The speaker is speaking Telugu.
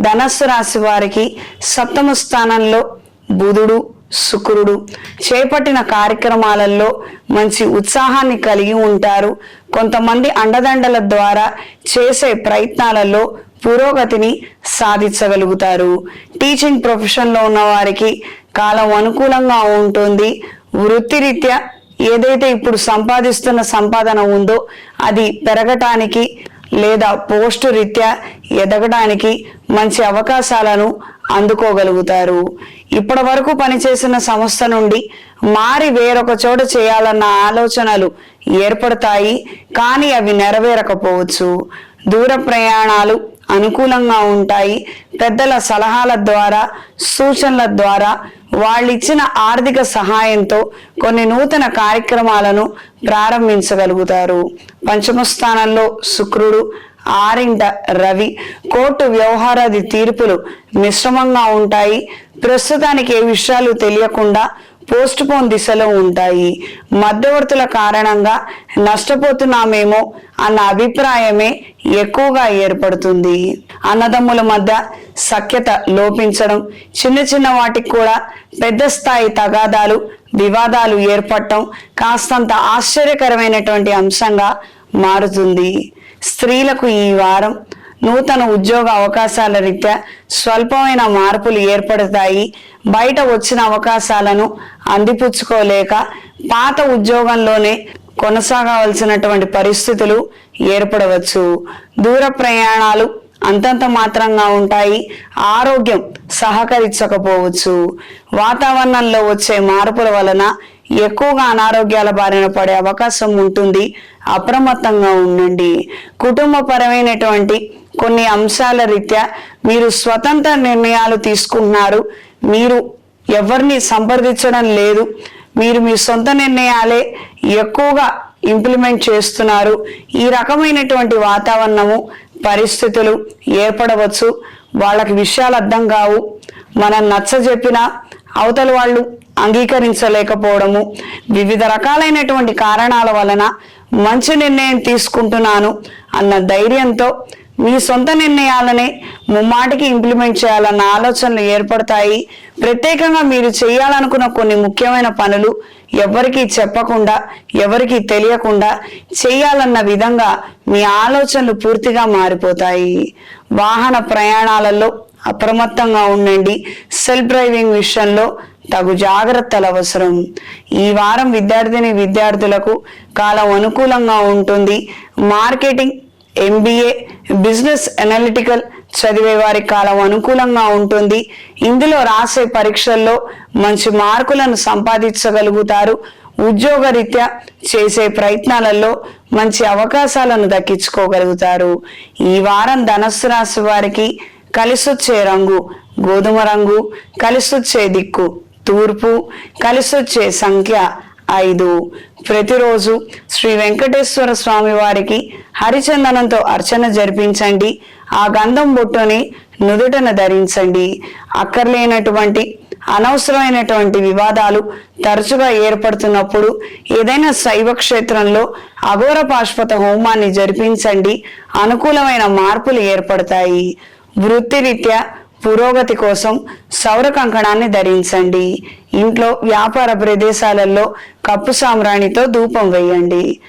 ధనస్సు రాశి వారికి సప్తమ స్థానంలో బుధుడు శుక్రుడు చేపట్టిన కార్యక్రమాలలో మంచి ఉత్సాహాన్ని కలిగి ఉంటారు. కొంతమంది అండదండల ద్వారా చేసే ప్రయత్నాలలో పురోగతిని సాధించగలుగుతారు. టీచింగ్ ప్రొఫెషన్లో ఉన్న వారికి కాలం అనుకూలంగా ఉంటుంది. వృత్తిరీత్యా ఏదైతే ఇప్పుడు సంపాదిస్తున్న సంపాదన ఉందో అది పెరగటానికి లేదా పోస్టు రీత్యా ఎదగడానికి మంచి అవకాశాలను అందుకోగలుగుతారు. ఇప్పటి వరకు పనిచేసిన సంస్థ నుండి మారి వేరొక చోట చేయాలన్న ఆలోచనలు ఏర్పడతాయి కానీ అవి నెరవేరకపోవచ్చు. దూర ప్రయాణాలు అనుకూలంగా ఉంటాయి. పెద్దల సలహాల ద్వారా సూచనల ద్వారా వాళ్ళిచ్చిన ఆర్థిక సహాయంతో కొన్ని నూతన కార్యక్రమాలను ప్రారంభించగలుగుతారు. పంచమ స్థానంలో శుక్రుడు ఆరింట రవి కోర్టు వ్యవహారాది తీర్పులు మిశ్రమంగా ఉంటాయి. ప్రస్తుతానికి ఏ విషయాలు తెలియకుండా పోస్ట్ పోన్ దిశలో ఉంటాయి. మధ్యవర్తుల కారణంగా నష్టపోతున్నామేమో అన్న అభిప్రాయమే ఎక్కువగా ఏర్పడుతుంది. అన్నదమ్ముల మధ్య సఖ్యత లోపించడం చిన్న చిన్న వాటికి కూడా పెద్ద స్థాయి తగాదాలు వివాదాలు ఏర్పడటం కాస్తంత ఆశ్చర్యకరమైనటువంటి అంశంగా మారుతుంది. స్త్రీలకు ఈ వారం నూతన ఉద్యోగ అవకాశాల రీత్యా స్వల్పమైన మార్పులు ఏర్పడతాయి. బయట వచ్చిన అవకాశాలను అందిపుచ్చుకోలేక పాత ఉద్యోగంలోనే కొనసాగవలసినటువంటి పరిస్థితులు ఏర్పడవచ్చు. దూర ప్రయాణాలు అంతంత మాత్రంగా ఉంటాయి. ఆరోగ్యం సహకరించకపోవచ్చు. వాతావరణంలో వచ్చే మార్పుల వలన ఎక్కువగా అనారోగ్యాల బారిన పడే అవకాశం ఉంటుంది. అప్రమత్తంగా ఉండండి. కుటుంబపరమైనటువంటి కొన్ని అంశాల రీత్యా మీరు స్వతంత్ర నిర్ణయాలు తీసుకుంటున్నారు. మీరు ఎవరిని సంప్రదించడం లేదు. మీరు మీ సొంత నిర్ణయాలే ఎక్కువగా ఇంప్లిమెంట్ చేస్తున్నారు. ఈ రకమైనటువంటి వాతావరణము పరిస్థితులు ఏర్పడవచ్చు. వాళ్ళకి విషయాలు అర్థం కావు. మనం నచ్చ చెప్పినా అవతల వాళ్ళు అంగీకరించలేకపోవడము. వివిధ రకాలైనటువంటి కారణాల వలన మంచి నిర్ణయం తీసుకుంటున్నాను అన్న ధైర్యంతో మీ సొంత నిర్ణయాలనే ముమ్మాటికి ఇంప్లిమెంట్ చేయాలన్న ఆలోచనలు ఏర్పడతాయి. ప్రత్యేకంగా మీరు చేయాలనుకున్న కొన్ని ముఖ్యమైన పనులు ఎవరికీ చెప్పకుండా ఎవరికీ తెలియకుండా చేయాలన్న విధంగా మీ ఆలోచనలు పూర్తిగా మారిపోతాయి. వాహన ప్రయాణాలలో అప్రమత్తంగా ఉండండి. సెల్ఫ్ డ్రైవింగ్ విషయంలో తగు జాగ్రత్తలు అవసరం. ఈ వారం విద్యార్థిని విద్యార్థులకు కాలం అనుకూలంగా ఉంటుంది. మార్కెటింగ్ ఎంబీఏ బిజినెస్ అనలిటికల్ చదివే వారి కాలం అనుకూలంగా ఉంటుంది. ఇందులో రాసే పరీక్షల్లో మంచి మార్కులను సంపాదించగలుగుతారు. ఉద్యోగరీత్యా చేసే ప్రయత్నాలలో మంచి అవకాశాలను దక్కించుకోగలుగుతారు. ఈ వారం ధనస్సు రాశి వారికి కలిసొచ్చే రంగు గోధుమ రంగు కలిసొచ్చే దిక్కు తూర్పు కలిసొచ్చే సంఖ్య ఐదు. ప్రతిరోజు శ్రీ వెంకటేశ్వర స్వామి వారికి హరిచందనంతో అర్చన జరిపించండి. ఆ గంధం బొట్టుని నుదుటన ధరించండి. అక్కర్లేనటువంటి అనవసరమైనటువంటి వివాదాలు తరచుగా ఏర్పడుతున్నప్పుడు ఏదైనా శైవ క్షేత్రంలో అఘోర పాశ్వత హోమాన్ని జరిపించండి. అనుకూలమైన మార్పులు ఏర్పడతాయి. వృత్తిరీత్యా పురోగతి కోసం సౌర కంకణాన్ని ధరించండి. ఇంట్లో వ్యాపార ప్రదేశాలలో కప్పు సామ్రాణితో ధూపం వేయండి.